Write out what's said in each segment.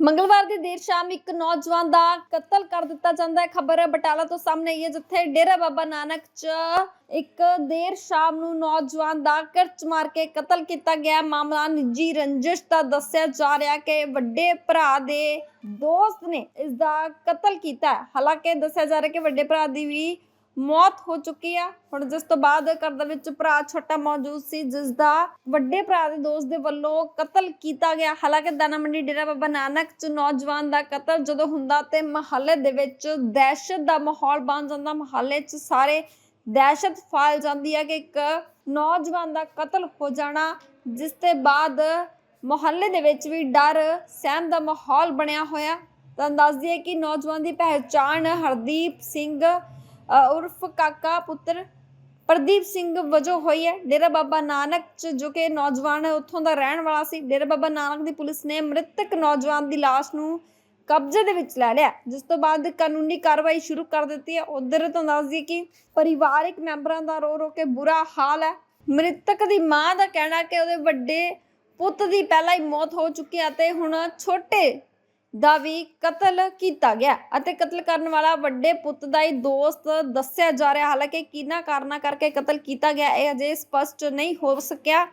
ਮੰਗਲਵਾਰ ਦੀ ਦੇਰ ਸ਼ਾਮ ਇੱਕ ਨੌਜਵਾਨ ਦਾ ਕਤਲ ਕਰ ਦਿੱਤਾ ਜਾਂਦਾ ਹੈ। ਖਬਰ ਬਟਾਲਾ ਤੋਂ ਸਾਹਮਣੇ ਆਈ ਹੈ, ਜਿੱਥੇ ਡੇਰਾ ਬਾਬਾ ਨਾਨਕ 'ਚ ਇੱਕ ਦੇਰ ਸ਼ਾਮ ਨੂੰ ਨੌਜਵਾਨ ਦਾ ਕਰਚ ਮਾਰ ਕੇ ਕਤਲ ਕੀਤਾ ਗਿਆ ਮਾਮਲਾ ਨਿੱਜੀ ਰੰਜਿਸ਼ ਦਾ ਦੱਸਿਆ ਜਾ ਰਿਹਾ ਕਿ ਵੱਡੇ ਭਰਾ ਦੇ ਦੋਸਤ ਨੇ ਇਸ ਦਾ ਕਤਲ ਕੀਤਾ ਹਾਲਾਂਕਿ ਦੱਸਿਆ ਜਾ ਰਿਹਾ ਕਿ ਵੱਡੇ ਭਰਾ ਦੀ ਵੀ ਮੌਤ ਹੋ ਚੁੱਕੀ ਆ। ਹੁਣ ਜਿਸ ਤੋਂ ਬਾਅਦ ਘਰ ਦੇ ਵਿੱਚ ਭਰਾ ਛੋਟਾ ਮੌਜੂਦ ਸੀ ਜਿਸ ਦਾ ਵੱਡੇ ਭਰਾ ਦੇ ਦੋਸਤ ਦੇ ਵੱਲੋਂ ਕਤਲ ਕੀਤਾ ਗਿਆ। ਹਾਲਾਂਕਿ ਦਾਣਾ ਮੰਡੀ ਡੇਰਾ ਬਾਬਾ ਨਾਨਕ ਚ ਨੌਜਵਾਨ ਦਾ ਕਤਲ ਜਦੋਂ ਹੁੰਦਾ ਤੇ ਮਹੱਲੇ ਦੇ ਵਿੱਚ ਦਹਿਸ਼ਤ ਦਾ ਮਾਹੌਲ ਬਣ ਜਾਂਦਾ। ਮਹੱਲੇ 'ਚ ਸਾਰੇ ਦਹਿਸ਼ਤ ਫੈਲ ਜਾਂਦੀ ਹੈ ਕਿ ਇੱਕ ਨੌਜਵਾਨ ਦਾ ਕਤਲ ਹੋ ਜਾਣਾ, ਜਿਸ ਤੇ ਬਾਅਦ ਮੁਹੱਲੇ ਦੇ ਵਿੱਚ ਵੀ ਡਰ, ਸਹਿਮ ਦਾ ਮਾਹੌਲ ਬਣਿਆ ਹੋਇਆ। ਤਾਂ ਦੱਸ ਦਈਏ ਕਿ ਨੌਜਵਾਨ ਦੀ ਪਹਿਚਾਣ ਹਰਦੀਪ ਸਿੰਘ ਉਰਫ ਕਾਕਾ ਪੁੱਤਰ ਪ੍ਰਦੀਪ ਸਿੰਘ ਵਜੋਂ ਹੋਈ ਹੈ। ਡੇਰਾ ਬਾਬਾ ਨਾਨਕ ਚ ਜੋ ਕਿ ਨੌਜਵਾਨ ਹੈ ਉੱਥੋਂ ਦਾ ਰਹਿਣ ਵਾਲਾ ਸੀ। ਡੇਰਾ ਬਾਬਾ ਨਾਨਕ ਦੀ ਪੁਲਿਸ ਨੇ ਮ੍ਰਿਤਕ ਨੌਜਵਾਨ ਦੀ ਲਾਸ਼ ਨੂੰ ਕਬਜ਼ੇ ਦੇ ਵਿੱਚ ਲੈ ਲਿਆ। ਜਿਸ ਤੋਂ ਬਾਅਦ ਕਾਨੂੰਨੀ ਕਾਰਵਾਈ ਸ਼ੁਰੂ ਕਰ ਦਿੱਤੀ ਹੈ। ਉਧਰ ਤੋਂ ਦੱਸ ਦਈਏ ਕਿ ਪਰਿਵਾਰਕ ਮੈਂਬਰਾਂ ਦਾ ਰੋ ਰੋ ਕੇ ਬੁਰਾ ਹਾਲ ਹੈ। ਮ੍ਰਿਤਕ ਦੀ ਮਾਂ ਦਾ ਕਹਿਣਾ ਕਿ ਉਹਦੇ ਵੱਡੇ ਪੁੱਤ ਦੀ ਪਹਿਲਾਂ ਹੀ ਮੌਤ ਹੋ ਚੁੱਕੀ ਹੈ ਤੇ ਹੁਣ ਛੋਟੇ ਦਾ ਵੀ ਕਤਲ ਕੀਤਾ ਗਿਆ ਅਤੇ ਕਤਲ ਕਰਨ ਵਾਲਾ ਵੱਡੇ ਪੁੱਤ ਦਾ ਹੀ ਦੋਸਤ ਦੱਸਿਆ ਜਾ ਰਿਹਾ। ਹਾਲਾਂਕਿ ਕਿਹਨਾਂ ਕਾਰਨਾਂ ਕਰਕੇ ਕਤਲ ਕੀਤਾ ਗਿਆ, ਇਹ ਅਜੇ ਸਪਸ਼ਟ ਨਹੀਂ ਹੋ ਸਕਿਆ।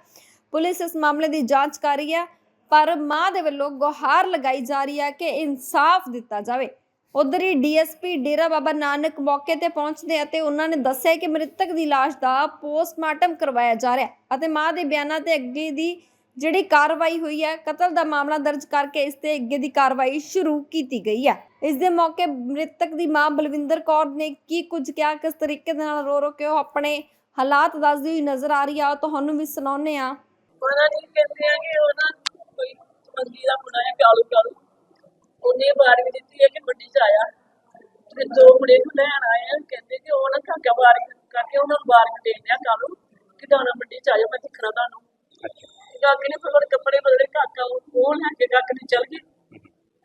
ਪੁਲਿਸ ਇਸ ਮਾਮਲੇ ਦੀ ਜਾਂਚ ਕਰ ਰਹੀ ਹੈ, ਪਰ ਮਾਂ ਦੇ ਵੱਲੋਂ ਗੁਹਾਰ ਲਗਾਈ ਜਾ ਰਹੀ ਹੈ ਕਿ ਇਨਸਾਫ ਦਿੱਤਾ ਜਾਵੇ। ਉਧਰ ਹੀ ਡੀਐਸਪੀ ਡੇਰਾ ਬਾਬਾ ਨਾਨਕ ਮੌਕੇ ਤੇ ਪਹੁੰਚਦੇ ਅਤੇ ਉਹਨਾਂ ਨੇ ਦੱਸਿਆ ਕਿ ਮ੍ਰਿਤਕ ਦੀ ਲਾਸ਼ ਦਾ ਪੋਸਟਮਾਰਟਮ ਕਰਵਾਇਆ ਜਾ ਰਿਹਾ ਅਤੇ ਮਾਂ ਦੇ ਬਿਆਨਾਂ ਤੇ ਅੱਗੇ ਦੀ ਜਿਹੜੀ ਕਾਰਵਾਈ ਹੋਈ ਹੈ ਕਤਲ ਦਾ ਮਾਮਲਾ ਦਰਜ ਕਰਕੇ ਇਸ ਤੇ ਅੱਗੇ ਦੀ ਕਾਰਵਾਈ ਸ਼ੁਰੂ ਕੀਤੀ ਗਈ ਹੈ। ਇਸ ਦੇ ਮੌਕੇ ਮ੍ਰਿਤਕ ਦੀ ਮਾਂ ਬਲਵਿੰਦਰ ਕੌਰ ਨੇ ਕੀ ਕੁਝ ਕਿਹਾ ਕਿਸ ਤਰੀਕੇ ਦੇ ਨਾਲ ਰੋ ਰੋ ਕੇ ਉਹ ਆਪਣੇ ਹਾਲਾਤ ਦੱਸਦੀ ਹੋਈ ਨਜ਼ਰ ਆ ਰਹੀ ਆ ਤੁਹਾਨੂੰ ਵੀ ਸੁਣਾਉਂਦੇ ਆ ਉਹਨਾਂ ਨੇ ਕਹਿੰਦੇ ਆ ਕਿ ਉਹ ਨਾ ਕੋਈ ਮੰਦੀ ਦਾ ਮੁੰਡਾ ਹੈ ਕਾਲੂ ਕਾਲੂ ਉਹਨੇ ਬਾਰਵੀਂ ਦਿੱਤੀ ਹੈ ਕਿ ਮੰਡੀ ਚ ਆਇਆ। ਤੇ ਦੋ ਮੁੰਡੇ ਨੂੰ ਲੈਣ ਆਏ ਆ ਕਹਿੰਦੇ ਕਿ ਉਹ ਨਾ ਕਾਕਾ ਬਾਰਵੀਂ ਕਰਕੇ ਉਹਨਾਂ ਨੂੰ ਬਾਰਵੀਂ ਦੇ ਦਿਆ ਕਾਲੂ ਕਿ ਦਾਣਾ ਮੰਡੀ ਚ ਆਜੋ ਮੈਂ ਦਿਖਣਾ ਤੁਹਾਨੂੰ। ਕਾਕੇ ਨੇ ਫਿਰ ਉਹਦੇ ਕੱਪੜੇ ਬਦਲੇ ਕਾਕਾ ਉਹ ਲੈ ਕੇ ਕਾਕੇ ਨੇ ਚਲ ਗਏ।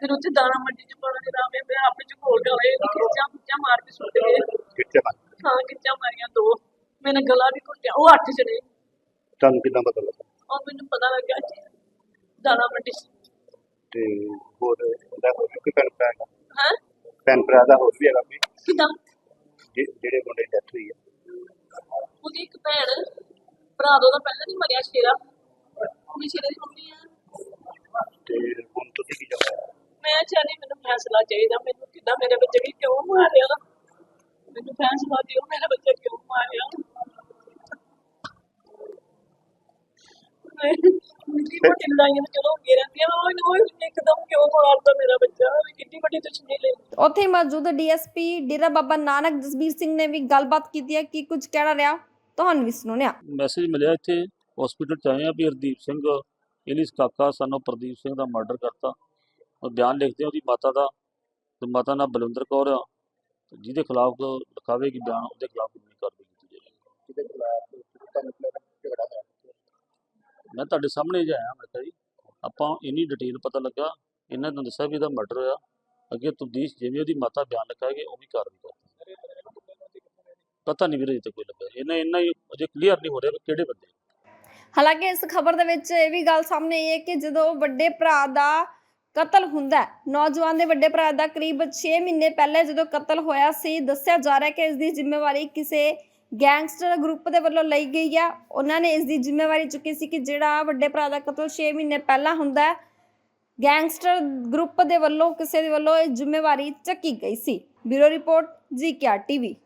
ਫਿਰ ਉੱਥੇ ਦਾਣਾ ਮੰਡੀ ਚ ਪਾਣਾ ਦੇ ਰਾਮੇ ਮੈਂ ਆਪੇ ਚ ਘੋਲ ਗਿਆ ਹੋਏ ਖਿੱਚਾਂ ਖਿੱਚਾਂ ਮਾਰ ਕੇ ਸੁੱਟ ਗਏ। ਬਣ ਹਾਂ ਖਿੱਚਾਂ ਮਾਰੀਆਂ ਦੋ। ਮੈਨੇ ਗਲਾ ਵੀ ਘੁੱਟਿਆ ਉਹ ਅੱਠ ਜਣੇ ਤੁਹਾਨੂੰ ਕਿਦਾਂ ਪਤਾ ਲੱਗਾ? ਉਹ ਮੈਨੂੰ ਪਤਾ ਲੱਗਿਆ ਜੀ ਦਾਣਾ ਮੰਡੀ ਤੇ ਹੋਰ ਉਹਦਾ ਹੋਰ ਵੀ ਕੋਈ ਭੈਣ ਭਰਾ ਹੈਗਾ? ਹੈ? ਭੈਣ ਭਰਾ ਦਾ ਹੋਰ ਵੀ ਹੈਗਾ ਕੋਈ? ਕਿਦਾਂ? ਜਿਹੜੇ ਮੁੰਡੇ ਦੀ ਡੈਥ ਹੋਈ ਹੈ। ਉਹਦੀ ਇੱਕ ਭੈਣ ਭਰਾ ਦਾ ਉਹਦਾ ਪਹਿਲਾਂ ਨਹੀਂ ਮਰਿਆ ਸ਼ੇਰਾ। ਉਹਦੀ ਸ਼ੇਰੇ ਦੀ ਮੰਮੀ ਆ। ਤੇ ਹੁਣ ਤੁਸੀਂ ਕੀ ਚਾਹੁੰਦੇ ਹੋ ਮੈਂ ਚਾਹਨੀ ਮੈਨੂੰ ਫੈਸਲਾ ਚਾਹੀਦਾ ਮੈਨੂੰ ਕਿਦਾਂ ਮੇਰੇ ਬੱਚੇ ਵੀ ਕਿਉਂ ਮਾਰਿਆ? ਮੈਨੂੰ ਫੈਸਲਾ ਦਿਓ ਮੇਰਾ ਬੱਚਾ ਕਿਉਂ ਮਾਰਿਆ? ਨਿੱਕੀ ਮੋਟੀ ਲੜਾਈਆਂ ਤਾਂ ਚਲੋ ਹੁੰਦੀਆਂ ਰਹਿੰਦੀਆਂ ਉਹ ਉਹ ਇੱਕਦਮ ਕਿਉਂ ਮਾਰਦਾ ਮੇਰਾ ਬੱਚਾ? ਉਹਨੇ ਕਿੰਨੀ ਵੱਡੀ ਦੁਸ਼ਮਣੀ ਲਈ। ਉੱਥੇ ਹੀ ਮੌਜੂਦ ਡੀਐਸਪੀ ਡੇਰਾ ਬਾਬਾ ਨਾਨਕ ਜਸਬੀਰ ਸਿੰਘ ਨੇ ਵੀ ਗੱਲਬਾਤ ਕੀਤੀ ਹੈ ਕੀ ਕੁਝ ਕਹਿਣਾ ਰਿਹਾ। ਤੁਹਾਨੂੰ ਵੀ ਸੁਣਾਉਂਦੇ ਆ ਮੈਸੇਜ ਮਿਲਿਆ ਇੱਥੇ ਹਸਪੀਟਲ ਚ ਆਏ ਆ ਵੀ ਹਰਦੀਪ ਸਿੰਘ ਇਲਿਸ ਕਾਕਾ ਸਾਨੂੰ ਪ੍ਰਦੀਪ ਸਿੰਘ ਦਾ ਮਰਡਰ ਕਰਤਾ। ਉਹ ਬਿਆਨ ਲਿਖਦੇ ਆ ਉਹਦੀ ਮਾਤਾ ਦਾ ਤੇ ਮਾਤਾ ਨਾਲ ਬਲਵਿੰਦਰ ਕੌਰ ਆ ਜਿਹਦੇ ਖਿਲਾਫ ਲਿਖਾਵੇਗੀ ਬਿਆਨ ਉਹਦੇ ਖਿਲਾਫ ਕਾਨੂੰਨੀ ਕਾਰਵਾਈ ਕੀਤੀ ਜਾਏਗੀ ਮੈਂ ਤੁਹਾਡੇ ਸਾਹਮਣੇ ਹੀ ਆਇਆ ਮੈਂ ਕਿਹਾ ਜੀ ਆਪਾਂ ਇੰਨੀ ਡਿਟੇਲ ਪਤਾ ਲੱਗਾ ਇਹਨਾਂ ਨੂੰ ਦੱਸਿਆ ਵੀ ਇਹਦਾ ਮਰਡਰ ਹੋਇਆ। ਅੱਗੇ ਤਬਦੀਸ਼ ਜਿਵੇਂ ਉਹਦੀ ਮਾਤਾ ਬਿਆਨ ਲਿਖਾਏਗੀ ਉਹ ਵੀ ਕਾਰਵਾਈ ਕਰਦੀ ਪਤਾ ਨਹੀਂ ਵੀਰੇ ਤੇ ਕੋਈ ਲੱਗਾ। ਇਹਨਾਂ ਇੰਨਾ ਹੀ ਅਜੇ ਕਲੀਅਰ ਨਹੀਂ ਹੋ ਰਿਹਾ ਵੀ ਕਿਹੜੇ ਬੰਦੇ ਹਾਲਾਂਕਿ ਇਸ ਖਬਰ ਦੇ ਵਿੱਚ ਇਹ ਵੀ ਗੱਲ ਸਾਹਮਣੇ ਆਈ ਹੈ ਕਿ ਜਦੋਂ ਵੱਡੇ ਭਰਾ ਦਾ ਕਤਲ ਹੁੰਦਾ ਨੌਜਵਾਨ ਦੇ ਵੱਡੇ ਭਰਾ ਦਾ ਕਰੀਬ 6 ਮਹੀਨੇ ਪਹਿਲਾਂ ਜਦੋਂ ਕਤਲ ਹੋਇਆ ਸੀ, ਦੱਸਿਆ ਜਾ ਰਿਹਾ ਕਿ ਇਸ ਦੀ ਜ਼ਿੰਮੇਵਾਰੀ ਕਿਸੇ ਗੈਂਗਸਟਰ ਗਰੁੱਪ ਦੇ ਵੱਲੋਂ ਲਈ ਗਈ ਹੈ। ਉਹਨਾਂ ਨੇ ਇਸ ਦੀ ਜ਼ਿੰਮੇਵਾਰੀ ਚੁੱਕੀ ਸੀ ਕਿ ਜਿਹੜਾ ਵੱਡੇ ਭਰਾ ਦਾ ਕਤਲ 6 ਮਹੀਨੇ ਪਹਿਲਾਂ ਹੁੰਦਾ ਗੈਂਗਸਟਰ ਗਰੁੱਪ ਦੇ ਵੱਲੋਂ, ਕਿਸੇ ਦੇ ਵੱਲੋਂ ਇਹ ਜ਼ਿੰਮੇਵਾਰੀ ਚੱਕੀ ਗਈ ਸੀ। ਬਿਊਰੋ ਰਿਪੋਰਟ, ਜੀ ਕੇ ਆਰ ਟੀਵੀ।